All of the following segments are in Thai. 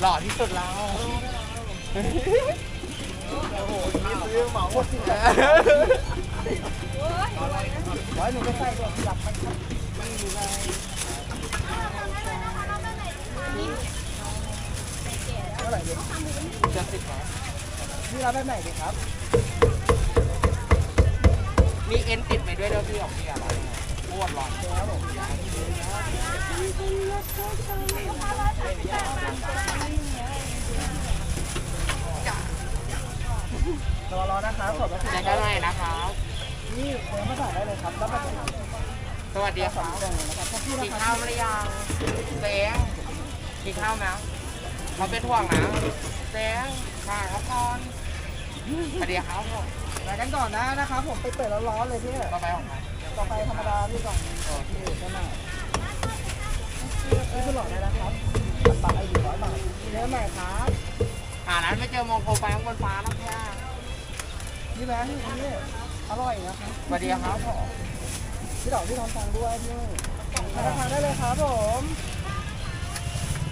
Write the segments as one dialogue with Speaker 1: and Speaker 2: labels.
Speaker 1: หล่อที่สุดแล้ว
Speaker 2: โอ้โหนี่ซื้อเหมาหมดที่ไหนร้อยหนึ่งก็ใส่ตัวหลับไปครับไม่มีอะไรเท่าไหร่ดี
Speaker 1: จะสิบไหม
Speaker 2: นี่รับแบบไหนดีครับ
Speaker 1: มีเอ็นติดไปด้วยเด้อพี่ของพี่อะไร ร้อน
Speaker 2: เดี๋ยวครับผม
Speaker 1: จ้ะ
Speaker 2: รอนะครับขอบคุณ
Speaker 1: อยากได้อะไรนะครับ
Speaker 2: นี่เดินมาถ่ายได้เลยครับรับแบบไหน
Speaker 1: สวัสดีค
Speaker 2: สอ
Speaker 1: รั
Speaker 2: ง
Speaker 1: บ
Speaker 2: กล่องเลยนะครับถ้าพี่
Speaker 1: กิน
Speaker 2: นะค
Speaker 1: ข้า
Speaker 2: รั
Speaker 1: ว
Speaker 2: บ
Speaker 1: มาหรือยังเสียงกินข้าวไหมเขาเป็นห่วงนะเสียงค่ะครับก่อนสวัสดีครับผม
Speaker 2: ไปกันก่อนนะนะครับผมไปเปิดร้อนๆเลยพี่
Speaker 1: ต่อไปของใคร
Speaker 2: ต่อไปธรรมดาพี่ก่องนึงโอเคใช่ไหมนี่คือหลอดได้นะครับปากไอ้หนึ่งร้อยบาทเนื้อใหม่ครับ
Speaker 1: หาร้านไม่เจอมองโคไปข้างบนฟ้านะพี่
Speaker 2: นี่แม่นี่นี่อร่อยนะครับ
Speaker 1: สวัสดีครับผม
Speaker 2: พี่ดอกพี่ทองฟังด้วยพี่ธนาคารได้เลยครับผม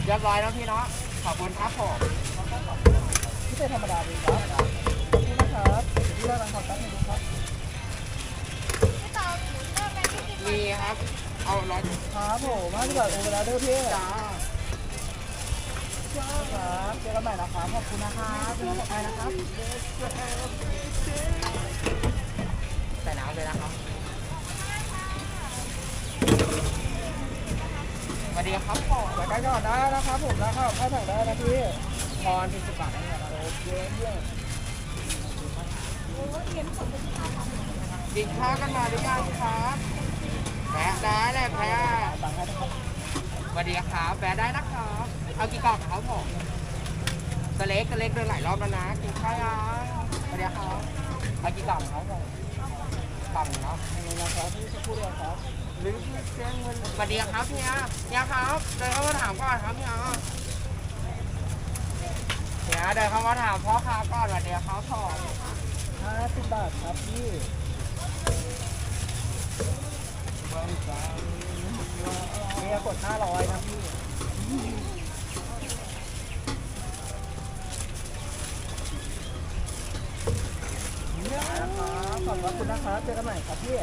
Speaker 1: เรียบร้อยแล้วพี่เนาะขอบคุณครับผม
Speaker 2: พี่เป็นธรรมดาดีครับขอบคุณนะครับพี่เลิกรังขอบคุณครับ
Speaker 1: มีครับ เอาร้อย
Speaker 2: ครับผมห้าสิบบาทโอนไปแล้วเด้อพี่
Speaker 1: จ้า
Speaker 2: ครับเจอกันใหม่นะครับขอบคุณนะครับเป็นกำลังใจนะครับ
Speaker 1: ใส่น้ำเลยนะครับสวัสดีครับผม
Speaker 2: แต่กันก่อนได้นะครับผมนะครับให้สั่งได้นะพี่
Speaker 1: พรที่สิบบาทได้ไหมครับ
Speaker 2: โอเคเยี่ยม
Speaker 1: กินข้าวกันมาหรือยังครับ พ้ได้เลยแพ้
Speaker 2: ส
Speaker 1: วัสดีครับแพ้ได้นะครับเอากี่กล่องครับผมสเล็กสเล็กเดินหลายรอบแล้วนะกินข้าวยังสวัสดีครับเอากี่กล่องครับผมกล่องเนาะ
Speaker 2: นี่นะครับพี่จะพูดอะไรครับ
Speaker 1: หรือเสียงเงินสวัสดีครับเฮียเฮียครับเดินเข้ามาถามก่อนครับเฮียเฮียเดินเข้ามาถามพ่อค้าก่อนสวัสดีครับพ่อ
Speaker 2: ห้าสิบบาทครับพี่ เมียกดห้าร้อยนะพี่นะครับขอบคุณนะครับเจอกันใหม่ครับพี่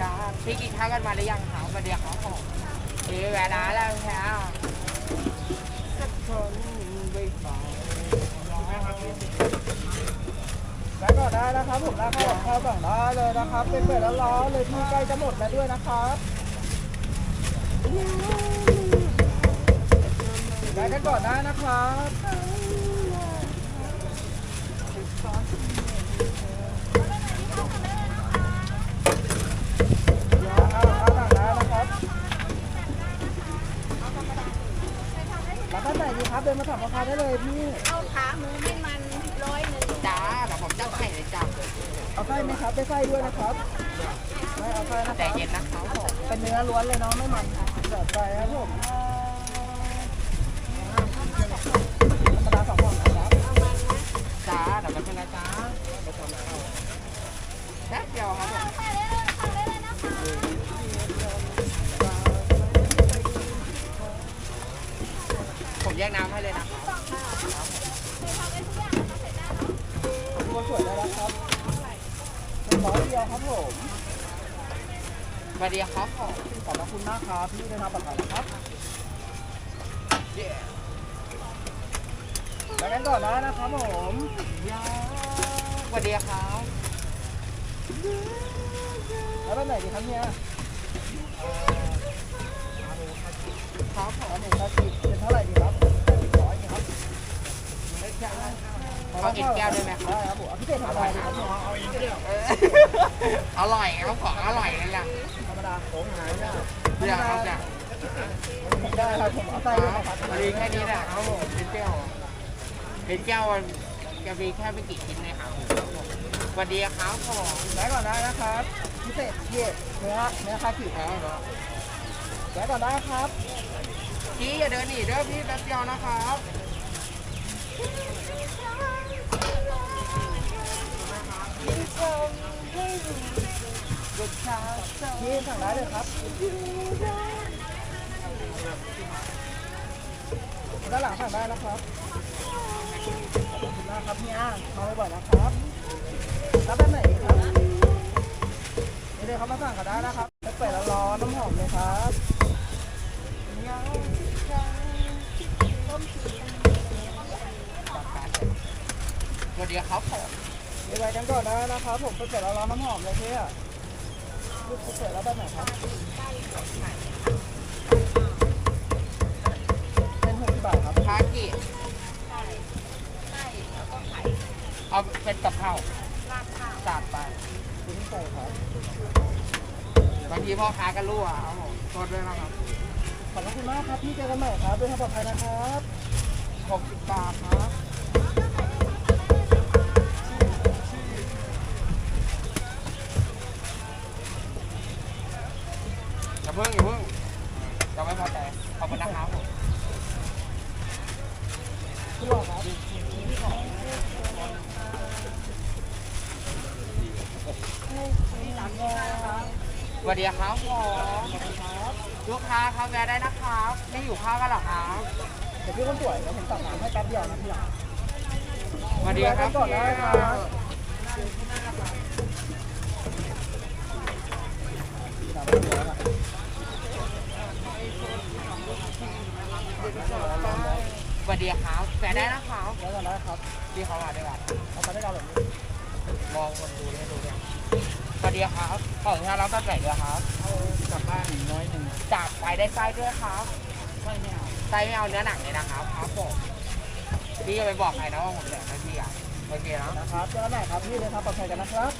Speaker 1: จ้าพี่กินข้าวกันมาหรือยังครับสวัสดีครับพ่อเดี๋ยวเวลาแล้วแค่สักคนไม่ฟังนะครับพี่
Speaker 2: แล้วก็ได้นะครับผมแล้วก็ข้าวสั่งได้เลยนะครับเป็นเปิดแล้วร้อนเลยที่ใกล้จะหมดแล้วด้วยนะครับได้กันก่อนได้นะครับข้าวข้าวสั่งได้นะครับ แล้วท่านไหนดีครับเดินมาถามราคาได้เลยพี่
Speaker 3: เอาขาหมูไม่มันร้อยหนึ่ง
Speaker 1: จ้าเดี๋ยวผมจะไข่เลยจ้า
Speaker 2: เอาไส้ไหมครับได้ไส้ด้วยนะครับ ไม่เอาไส้นะค
Speaker 1: แต่
Speaker 2: รับ
Speaker 1: เย็นนะครับผม
Speaker 2: เป็นเนื้อล้วนเลยเนาะไม่มันเดือดไปครับผมธรรมดาสองกล่องนะครับ
Speaker 1: จ้าเดี๋ยวมาเป็นนะจ้าแป๊บเดียวครับผม
Speaker 3: ใส่ได้เลยนะคะได้เลยนะคะ
Speaker 1: ผมแยกน้ำให้เลยนะ
Speaker 2: ตัวสวยได้แล้วครับเป็นร้อยเดียวครับผม
Speaker 1: สวัสดีครับผม
Speaker 2: ขอบคุณมากครับพี่ได้ทำประกันนะครับ
Speaker 1: เย้
Speaker 2: ไปกันก่อนนะนะครับผม
Speaker 1: ยาสวัสดีครับ
Speaker 2: แล้วแบบไหนดีครับเนี่ย
Speaker 1: ครับผม
Speaker 2: อันหนึ่งนาทีเป็นเท่าไหร่ดีครับร้อยครับ
Speaker 1: เขากินแก้วด้วยไหมครับ
Speaker 2: ได้ครับผมเอาพิเศษธรรมดาครับเนี่ย
Speaker 1: อออร่อยครับของอร่อยเลยล่ะ
Speaker 2: ธรรมดาโค้งหายเนี่ย
Speaker 1: เดี๋ยวครับจ้ะ
Speaker 2: ได้ครับผมเอาไส้ด้วยครับ
Speaker 1: มีแค่นี้แหละครับผมเป็นแก้วเป็นแก้วจะมีแค่ไม่กี่ชิ้นเลยครับสวัสดีครับผม
Speaker 2: แวะก่อนได้นะครับพิเศษเย็ดเนื้อเนื้อคากิ
Speaker 1: เออ
Speaker 2: แวะก่อนได้ครับ
Speaker 1: พี่อย่าเดินหนีเด้อพี่แป๊บเดียวนะครับ
Speaker 2: นี่สั่งได้เลยครับด้านหลังสั่งได้นะครับขอบคุณมากครับเนี่ยมาบ่อยๆนะครับรับแบบไหนครับนี่เลยเขามาสั่งกันได้นะครับเปิดแล้วร้อนน้ำหอมเลยครับ
Speaker 1: ส วัสดีครับผม
Speaker 2: มีอะไรกันก่อนได้นะครับผมไปเปิดแล้วร้อนน้ำหอมเลยพี่อะลูกไปเปิดแล้วแบบไหนครับเป็นหกสิบบาทครับ
Speaker 1: คากิเอาเป็นกับข้าวสาดไป
Speaker 2: คุณใส่ครับ
Speaker 1: บางทีพ่อค้าก็รั่วครับผมโทษด้วยนะครับ
Speaker 2: ขอบคุณมากครับพี่เจอกันใหม่ครับด้วยความปลอดภัยนะครับ
Speaker 1: หกสิบบาทครับอย่าเพิ่งอย่าเพิ่งจะไม่พอใจขอบคุณนะครับผม
Speaker 2: พี่หลอกครับ
Speaker 1: สวัสดีครับผม ลูกค้าครับแวะได้นะครับไม่อยู่ข้าวกันหรอครับ
Speaker 2: เดี๋ยวพี่คนสวยเดี๋ยวผมตัดหลังให้แป๊บเดียวนะพี่หลัง
Speaker 1: สวัสดีครับ
Speaker 2: ก่อนได้ครับสวั
Speaker 1: สดีครับแวะได้นะครับ
Speaker 2: แล้วกันได้ครับ
Speaker 1: พี่เขามาด้วยกัน
Speaker 2: เอาไปได้กันแบบนี้
Speaker 1: มองคนดูได้ดูด้วยสวัสดีครับของที่เราต้องใส่ด้วยครับ
Speaker 2: กลับบ้านน้อยหนึ่ง
Speaker 1: จับไปได้ไส้ด้วยครับไส้ไม่เอาไส้ไม่เอาเนื้อหนังเลยนะครับครับผมพี่จะไปบอกใครนะว่าผมแจกให้พี่อะโอเคนะ
Speaker 2: นะครับเจอกันใหม่ครับพี่เลยครับปลอดภัยกันนะครับ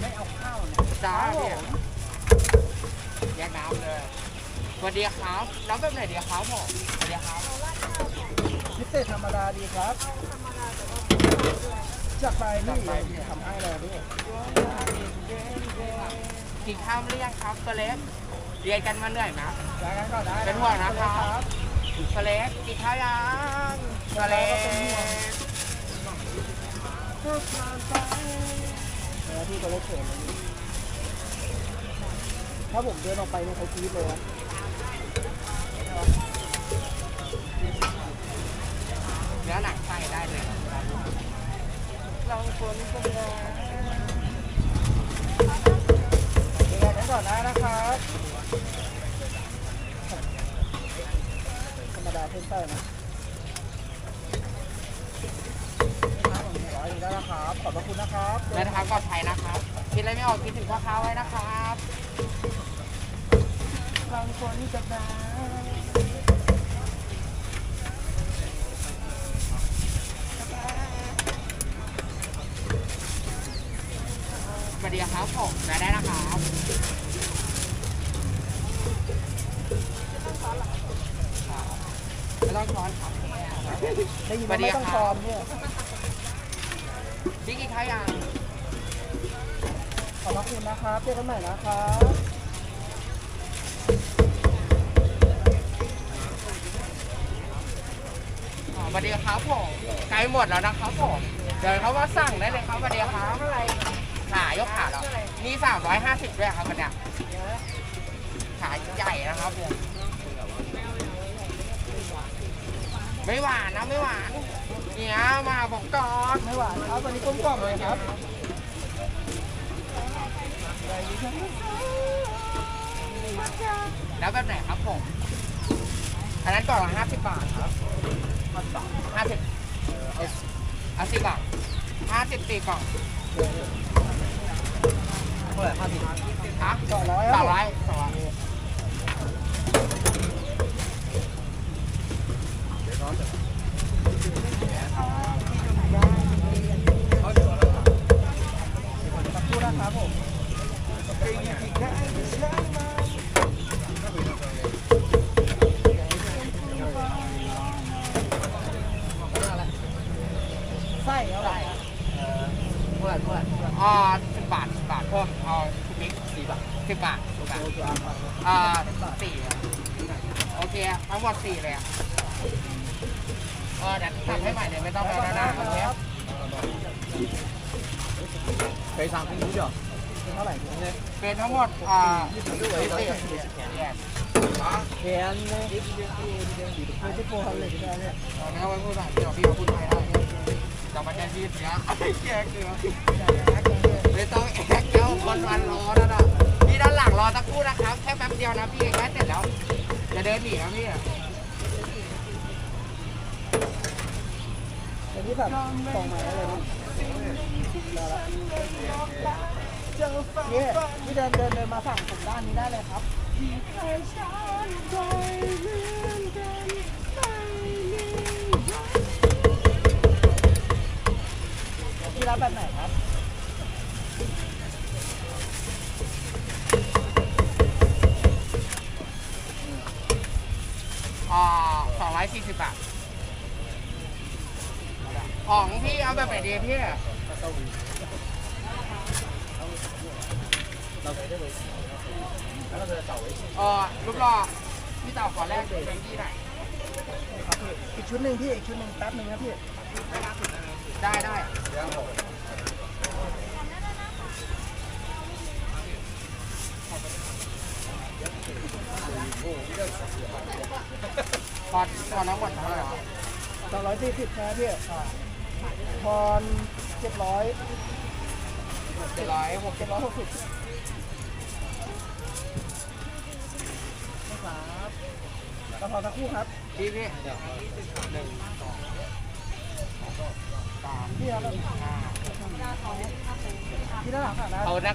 Speaker 1: ไม่เอาข้าวนะจ้าพี่แยกน้ำเลยสวัสดีครับน้ำแบบไหนดีครับผมสวัสดีครับ
Speaker 2: พิเศษธรรมดาดีครับ จัดไปพี่ทำให้เลยพี่
Speaker 1: กินข้าวหรือยังครับตัวเล็กเรียนกันมาเหนื่อยไหม
Speaker 2: ย้ายกันก่อนได้
Speaker 1: เป็นห่วงนะครับตัวเล็กกินข้าวยังตัวเล็ก
Speaker 2: เออพี่ตัวเล็กเขินเลยถ้าผมเดินออกไปเนี่ยเขากรี๊ดเลยนะ
Speaker 1: เนื้อหนังไส้ได้เลยครับ ลองคนก็ได้
Speaker 2: ย้ายกันก่อนได้นะครับธรรมดาเพิ่มเติมนะร้อยหนึ่งได้แล้วครับ ขอบพระคุณนะครับ
Speaker 1: เดินทางปลอดภัยนะครับ คิดอะไรไม่ออกคิดถึงพ่อค้าไว้นะครับลองคนก็ได้สวัสดี ครับผมมาได้นะครับไม่ต้องช้อนครับ
Speaker 2: ได้ยินว่าไม่ต้องซ้อมเนี่ย
Speaker 1: พี่กินข้าวยัง
Speaker 2: ขอบพระคุณนะครับเจอกันใหม่นะครับ
Speaker 1: อ๋อสวัสดีครับผมใกล้หมดแล้วนะครับผมเดินเข้ามาสั่งได้เลยครับสวัสดีครับอะไรขา ยกขาแล้วนี่สามร้อยห้าสิบด้วยครับวันเนี้ยขายใหญ่นะครับผมไม่หวานนะไม่หวานเนี่ยมาบอกก่อน
Speaker 2: ไม่หวานครับวันนี้กลมกล่อมเลยครับ
Speaker 1: แล้วแบบไหนครับผมอันนั้นก่อนละห้าสิบบาทครับห้าสิบเอาสิบบาทห้าสิบสี่กล่อง
Speaker 2: เท่าไหร่ห้าสิบสองร้อย
Speaker 1: สองร้อยสองร้อย
Speaker 2: ครับผมไส้เท่าไหร่
Speaker 1: เพื่อนเพื่อนอ่าสิบบาทสิบบาทเพิ่มเอาทุกนิดสี่บาทสิบบาทสิบบาท
Speaker 2: โอเคครับ
Speaker 1: อ่าสี่โอเคทั้งหมดสี่เลยอะโอ อเดี๋ยวทำให้ใหม่เลย ไม่ต้องไปแล้วนะโอเค
Speaker 2: ไปสั่งเป็นรู้จักเป็นเท่าไหร่เนี่ย
Speaker 1: เป็นทั้งหมดอ่าสิบสี่เนี่ย
Speaker 2: แขนเลยไม่ใช่โปรฮันเหล็กได้เนี่ย
Speaker 1: ตอนนี้เอาไว้พูดภาษาเดี๋ยวพี่เขาพูดไทยได้จะมาแจ้งที่เสียไอ้แกคือไม่ต้องแอกแล้วคนวันรอแล้วนะพี่ด้านหลังรอสักครู่นะครับ แค่แป๊บเดียวนะพี่แค่เสร็จแล้ว จะเดินหนีนะพี่
Speaker 2: ที่แบบส่งมาเลยนะนี่พี่เดินเดินเดินมาฝั่งผมด้านนี้ได้เลยครับพี่รับแบบไหนครับ
Speaker 1: อ่าสองร้อยสี่สิบบาทของพี่ เอาแบบไหนดีพี่เออรูปหล่อพี่เต่าขอแรกเป็นที่ไหน
Speaker 2: ครับพี่อีกชุดหนึ่งพี่ อีกชุดหนึ่งแป๊บหนึ่งนะพี่
Speaker 1: ได้ได้พอพอน้ำหมดเท่าไหร่วะ
Speaker 2: สองร้อยสี่สิบนะพี่ พรเจ็ดร้อย
Speaker 1: เจ็ดร้อยหก
Speaker 2: เจ็ดร้อยหกสิบนะครับกระเพราสักครู่ครับ
Speaker 1: พี่พี่หนึ่งสองสาม
Speaker 2: พี่ครับ
Speaker 1: ห้า
Speaker 2: พี่ด้านหลังค่ะนะ
Speaker 1: เอานัก